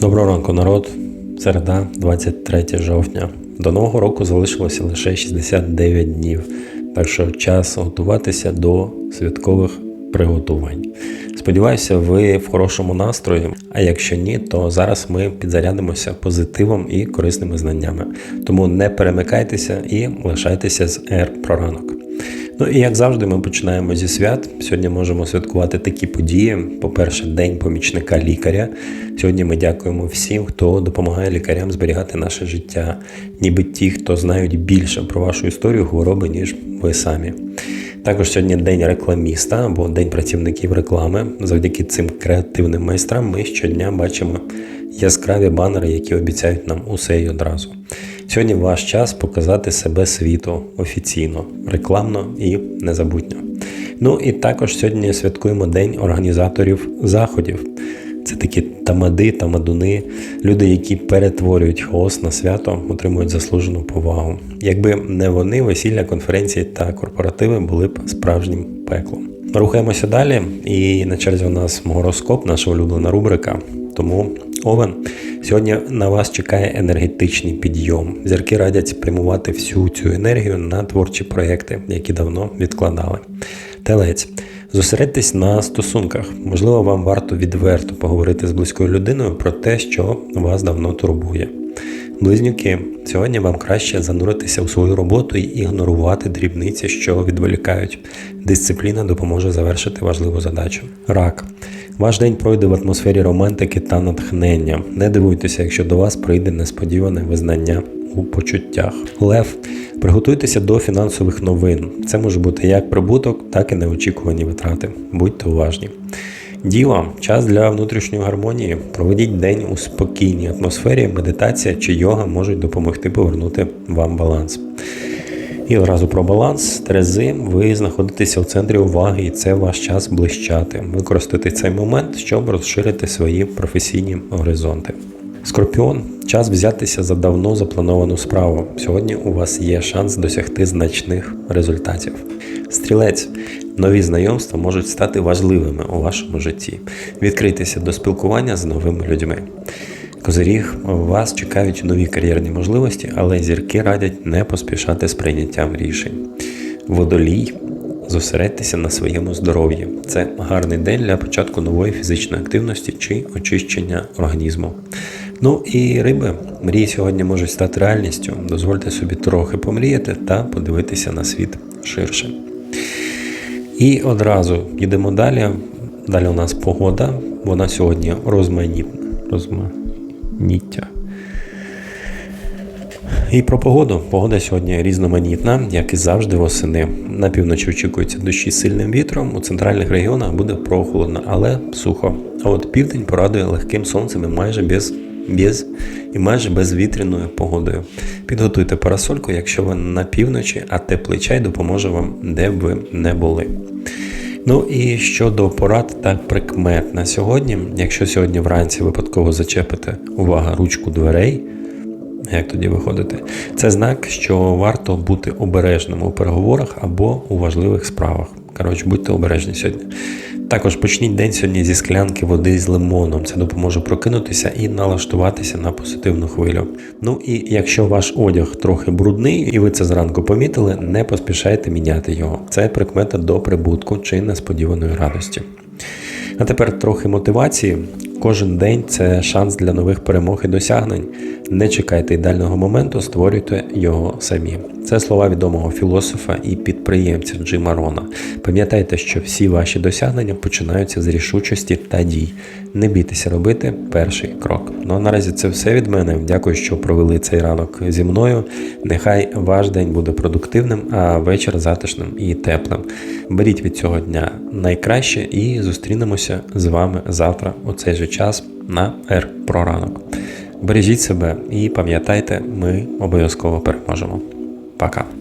Доброго ранку, народ. Середа, 23 жовтня. До нового року залишилося лише 69 днів, так що час готуватися до святкових приготувань. Сподіваюся, ви в хорошому настрої. А якщо ні, то зараз ми підзарядимося позитивом і корисними знаннями. Тому не перемикайтеся і лишайтеся з Р про ранок. Ну і як завжди, ми починаємо зі свят. Сьогодні можемо святкувати такі події. По-перше, День помічника лікаря. Сьогодні ми дякуємо всім, хто допомагає лікарям зберігати наше життя, ніби ті, хто знають більше про вашу історію хвороби, ніж ви самі. Також сьогодні день рекламіста або день працівників реклами. Завдяки цим креативним майстрам ми щодня бачимо яскраві банери, які обіцяють нам усе і одразу. Сьогодні ваш час показати себе світу офіційно, рекламно і незабутньо. Ну і також сьогодні святкуємо День організаторів заходів. Це такі тамади, тамадуни, люди, які перетворюють хаос на свято, отримують заслужену повагу. Якби не вони, весілля, конференції та корпоративи були б справжнім пеклом. Рухаємося далі, і на черзі у нас гороскоп, наша улюблена рубрика. Тому Овен, сьогодні на вас чекає енергетичний підйом. Зірки радять спрямувати всю цю енергію на творчі проекти, які давно відкладали. Телець. Зосередьтесь на стосунках. Можливо, вам варто відверто поговорити з близькою людиною про те, що вас давно турбує. Близнюки, сьогодні вам краще зануритися у свою роботу і ігнорувати дрібниці, що відволікають. Дисципліна допоможе завершити важливу задачу. Рак. Ваш день пройде в атмосфері романтики та натхнення. Не дивуйтеся, якщо до вас прийде несподіване визнання у почуттях. Лев. Приготуйтеся до фінансових новин. Це може бути як прибуток, так і неочікувані витрати. Будьте уважні. Діва, час для внутрішньої гармонії. Проведіть день у спокійній атмосфері, медитація чи йога можуть допомогти повернути вам баланс. І одразу про баланс. Терези, ви знаходитеся в центрі уваги, і це ваш час блищати. Використати цей момент, щоб розширити свої професійні горизонти. Скорпіон, час взятися за давно заплановану справу. Сьогодні у вас є шанс досягти значних результатів. Стрілець, нові знайомства можуть стати важливими у вашому житті. Відкрийтеся до спілкування з новими людьми. Козиріг, вас чекають нові кар'єрні можливості, але зірки радять не поспішати з прийняттям рішень. Водолій, зосередьтеся на своєму здоров'ї. Це гарний день для початку нової фізичної активності чи очищення організму. Ну і риби, мрії сьогодні можуть стати реальністю. Дозвольте собі трохи помріяти та подивитися на світ ширше. І одразу йдемо далі. Далі у нас погода. Вона сьогодні розманітна. Розманіття. І про погоду. Погода сьогодні різноманітна, як і завжди восени. На півночі очікується дощі з сильним вітром, у центральних регіонах буде прохолодно, але сухо. А от південь порадує легким сонцем і майже без без і майже безвітряною погодою. Підготуйте парасольку, якщо ви на півночі, а теплий чай допоможе вам, де б ви не були. Ну і щодо порад та прикмет на сьогодні, якщо сьогодні вранці випадково зачепите увага ручку дверей, як тоді виходити, це знак, що варто бути обережним у переговорах або у важливих справах. Коротше, будьте обережні сьогодні. Також почніть день сьогодні зі склянки води з лимоном. Це допоможе прокинутися і налаштуватися на позитивну хвилю. Ну і якщо ваш одяг трохи брудний, і ви це зранку помітили, не поспішайте міняти його. Це прикмета до прибутку чи несподіваної радості. А тепер трохи мотивації. Кожен день це шанс для нових перемог і досягнень. Не чекайте ідеального моменту, створюйте його самі. Це слова відомого філософа і підприємця Джима Рона. Пам'ятайте, що всі ваші досягнення починаються з рішучості та дій. Не бійтеся робити перший крок. Ну а наразі це все від мене. Дякую, що провели цей ранок зі мною. Нехай ваш день буде продуктивним, а вечір затишним і теплим. Беріть від цього дня найкраще і зустрінемося з вами завтра у цей же час на Р про ранок. Бережіть себе і пам'ятайте, ми обов'язково переможемо. Пока.